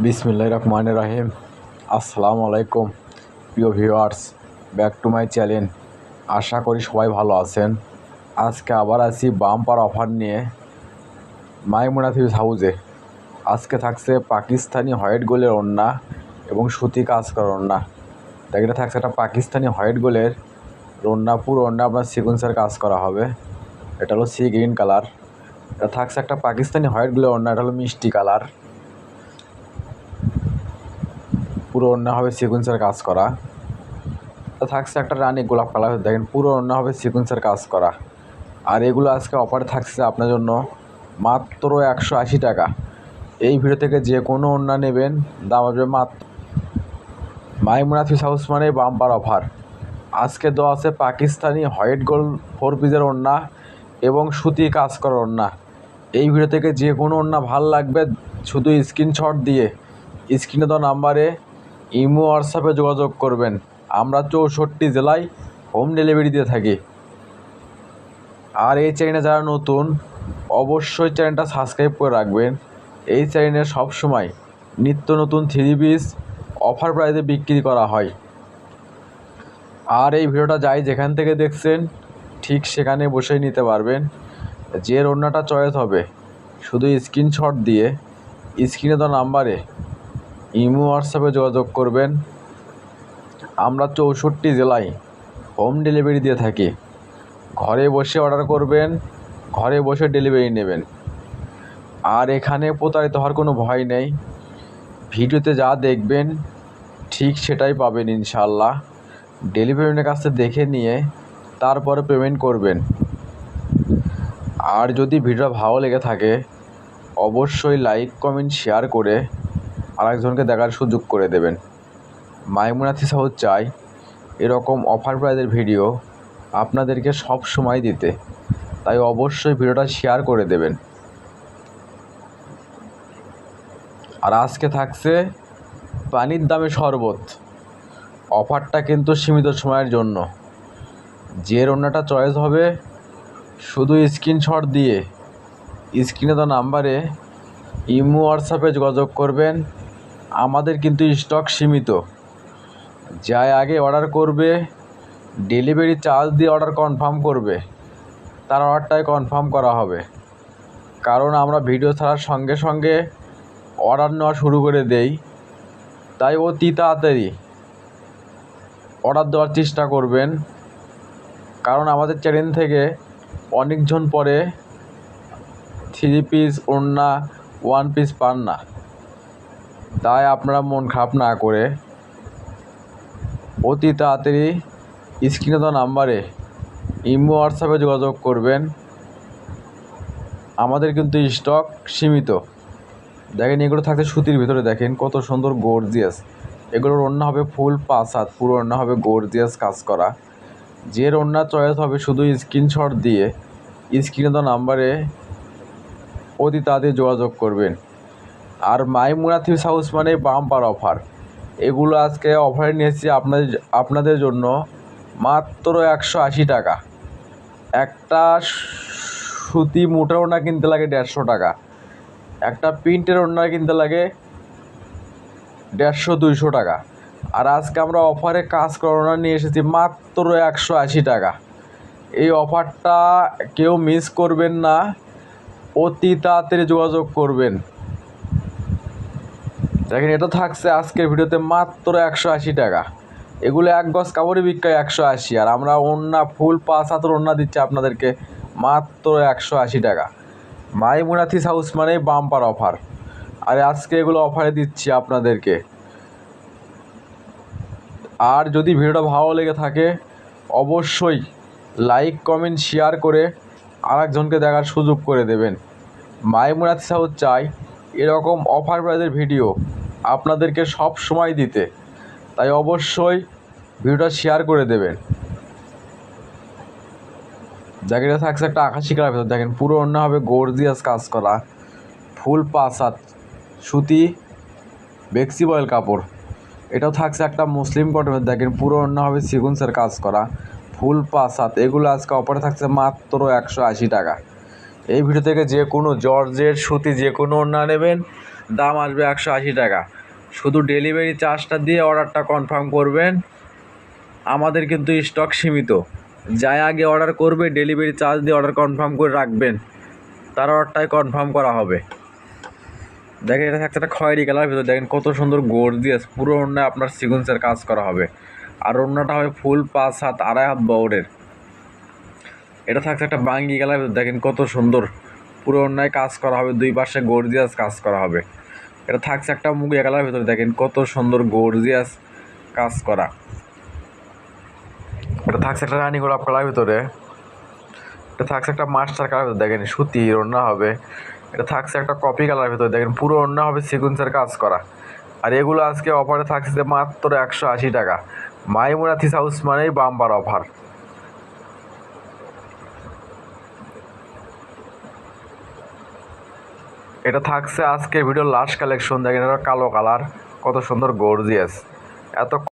বিসমিল্লাহ রহমান রাহিম। আসসালামু আলাইকুম প্রিয় viewers, back to my channel. আশা করি সবাই ভালো আছেন। আজকে আবার আছি বাম্পার অফার নিয়ে মাইমুনা থিউজ হাউজে আজকে থাকছে পাকিস্তানি হোয়াইট গোলের ওড়না এবং সুতি কাজ করার ওড়না। দেখেন থাকছে একটা পাকিস্তানি হোয়াইট গোলের ওড়না, পুরো ওড়না আপনার সিকুয়েন্সের কাজ করা হবে। এটা হলো সি গ্রিন কালার। এটা থাকছে একটা পাকিস্তানি হোয়াইট গোলের ওড়না, এটা হলো মিষ্টি কালার। পুরো অন্য হবে সিকুয়েন্সের কাজ করা। তো থাকছে একটা রানি গোলাপ কালার, দেখেন, পুরো অন্য হবে সিকুয়েন্সের কাজ করা। আর এগুলো আজকে অফারে থাকছে আপনার জন্য মাত্র একশো আশি টাকা। এই ভিডিও থেকে যে কোনো অন্য নেবেন, দাম হবে মাত্র মাইমুনা ফিস হাউস মানে বাম্পার অফার আজকে দেওয়া আছে পাকিস্তানি হোয়াইট গোল ফোর পিসের ওড়না এবং সুতি কাজ করার ওড়না। এই ভিডিও থেকে যে কোনো ওড়না ভালো লাগবে, শুধু স্ক্রিনশট দিয়ে। স্ক্রিনে দেওয়া নাম্বারে ইমো, হোয়াটসঅ্যাপে যোগাযোগ করবেন। আমরা চৌষট্টি জেলায় হোম ডেলিভারি দিয়ে থাকি। আর এই চ্যানেলে যারা নতুন, অবশ্যই চ্যানেলটা সাবস্ক্রাইব করে রাখবেন। এই চ্যানেলে সবসময় নিত্য নতুন থ্রি পিস অফার প্রাইসে বিক্রি করা হয়। আর এই ভিডিওটা যাই যেখান থেকে দেখছেন, ঠিক সেখানে বসেই নিতে পারবেন। যে রান্নাটা চয়েস হবে, শুধু স্ক্রিনশট দিয়ে, স্ক্রিনে তো নাম্বারে ইমো হোয়াটসঅ্যাপে যোগাযোগ করবেন। আমরা চৌষট্টি জেলায় হোম ডেলিভারি দিয়ে থাকি। ঘরে বসে অর্ডার করবেন, ঘরে বসে ডেলিভারি নেবেন। আর এখানে প্রতারিত হওয়ার কোনো ভয় নেই। ভিডিওতে যা দেখবেন, ঠিক সেটাই পাবেন ইনশাল্লাহ ডেলিভারির কাছে দেখে নিয়ে তারপরে পেমেন্ট করবেন। আর যদি ভিডিও ভালো লেগে থাকে, অবশ্যই লাইক, কমেন্ট, শেয়ার করে আরেকজনকে দেখার সুযোগ করে দেবেন। মাইমুনাথি সাহু চাই, এরকম অফার প্রাইজের ভিডিও আপনাদেরকে সব সময় দিতে। তাই অবশ্যই ভিডিওটা শেয়ার করে দেবেন। আর আজকে থাকছে পানির দামে শরবত। অফারটা কিন্তু সীমিত সময়ের জন্য। যে রান্নাটা চয়েস হবে, শুধু স্ক্রিনশট দিয়ে স্ক্রিনে তো নাম্বারে ইমো হোয়াটসঅ্যাপে যোগাযোগ করবেন। আমাদের কিন্তু স্টক সীমিত। যাই আগে অর্ডার করবে ডেলিভারি চার্জ দিয়ে অর্ডার কনফার্ম করবে, তার অর্ডারটাই কনফার্ম করা হবে। কারণ আমরা ভিডিও ছাড়ার সঙ্গে সঙ্গে অর্ডার নেওয়া শুরু করে দেই, তাই অতি তাড়াতাড়ি অর্ডার দেওয়ার চেষ্টা করবেন। কারণ আমাদের চ্যানেল থেকে অনেকজন পরে থ্রি পিস ওড়না ওয়ান পিস পান না। তাই আপনারা মন খারাপ না করে অতি তাড়াতাড়ি স্ক্রিনে দেওয়া নাম্বারে ইমো, হোয়াটসঅ্যাপে যোগাযোগ করবেন। আমাদের কিন্তু স্টক সীমিত। দেখেন, এগুলো থাকতে সুতির ভিতরে, দেখেন কত সুন্দর গর্জিয়াস এগুলোর অন্য হবে ফুল পাঁচ হাত পুরো অন্য হবে গর্জিয়াস কাজ করা। যে ওড়না চয়েস হবে শুধু স্ক্রিনশট দিয়ে, স্ক্রিনে দেওয়া নাম্বারে অতি তাড়াতাড়ি যোগাযোগ করবেন। আর মাইমুনা থিপস হাউস মানে বাম্পার অফার। এগুলো আজকে অফারে নিয়েছি আপনাদের আপনাদের জন্য মাত্র একশো আশি টাকা। একটা সুতি মোটা ওড়না কিনতে লাগে দেড়শো টাকা। একটা প্রিন্টের ওড়না কিনতে লাগে দেড়শো দুইশো টাকা। আর আজকে আমরা অফারে কাজ করোনা নিয়ে এসেছি মাত্র একশো আশি টাকা। এই অফারটা কেউ মিস করবেন না। অতি তাড়াতাড়ি যোগাযোগ করবেন। দেখেন, এটা থাকছে আজকের ভিডিওতে মাত্র একশো আশি টাকা। এগুলো এক গজ কাপড়ই বিক্রয় একশো আশি, আর আমরা ওন্না ফুল পাঁচ হাতের ওন্না দিচ্ছি আপনাদেরকে মাত্র একশো আশি টাকা। মাইমুনাথিস হাউস মানেই বাম্পার অফার। আর আজকে এগুলো অফারে দিচ্ছি আপনাদেরকে। আর যদি ভিডিওটা ভালো লেগে থাকে, অবশ্যই লাইক, কমেন্ট, শেয়ার করে আরেকজনকে দেখার সুযোগ করে দেবেন। মাইমুনাথিস হাউস চাই এরকম অফার প্রাইজের ভিডিও। আপনাদেরকে সব সময় দিতে। তাই অবশ্যই ভিডিওটা শেয়ার করে দেবেন। জ্যাকেটে থাকছে একটা আকাশি কালার ভেতর। দেখেন, পুরো অন্য হবে গর্জিয়াস কাজ করা। ফুল পাঁচ হাত সুতি, বেক্সি বয়েল কাপড়। এটাও থাকছে একটা মুসলিম কটনের দেখেন, পুরো অন্য হবে সিকুন্সের কাজ করা। ফুল পাঁচ হাত এগুলো আজকে অফারে থাকছে মাত্র একশো আশি টাকা। এই ভিডিও থেকে যে কোনো জর্জের, সুতি যে কোনো ওড়না নেবেন। দাম আসবে একশো আশি টাকা। শুধু ডেলিভারি চার্জটা দিয়ে অর্ডারটা কনফার্ম করবেন। আমাদের কিন্তু স্টক সীমিত। যাই আগে অর্ডার করবে, ডেলিভারি চার্জ দিয়ে অর্ডার কনফার্ম করে রাখবেন। তার অর্ডারটাই কনফার্ম করা হবে। দেখেন, এটা থাকছে একটা খয়েরি কালার ভিতরে। দেখেন, কত সুন্দর গোড় দিয়ে পুরো অন্যায় আপনার সিকুয়েন্সের কাজ করা হবে। আর অন্যটা হবে ফুল পাঁচ হাত, আড়াই হাত বউরের এটা থাকছে একটা বাঙ্গি কালার ভিতরে। দেখেন, কত সুন্দর। পুরো অন্যায় কাজ করা হবে। দুই পাশে গর্জিয়াস কাজ করা হবে। এটা থাকছে একটা মুগিয়া কালার ভিতরে, দেখেন কত সুন্দর গর্জিয়াস কাজ করা। এটা থাকছে একটা রানী গোলাপ কালার ভিতরে। এটা থাকছে একটা মাস্টার কালার ভিতরে, দেখেন সুতি ওড়না হবে। এটা থাকছে একটা কপি কালার ভিতরে, দেখেন পুরো ওড়না হবে সিকুয়েন্সের কাজ করা। আর এগুলো আজকে অফারে থাকছে মাত্র একশো আশি টাকা। মাইমুনা থিস হাউস মানেই বাম্পার অফার এটা থাকছে আজকে ভিডিও লাস্ট কালেকশন দেখেন এটা কালো কালার কত সুন্দর গর্জিয়াস এত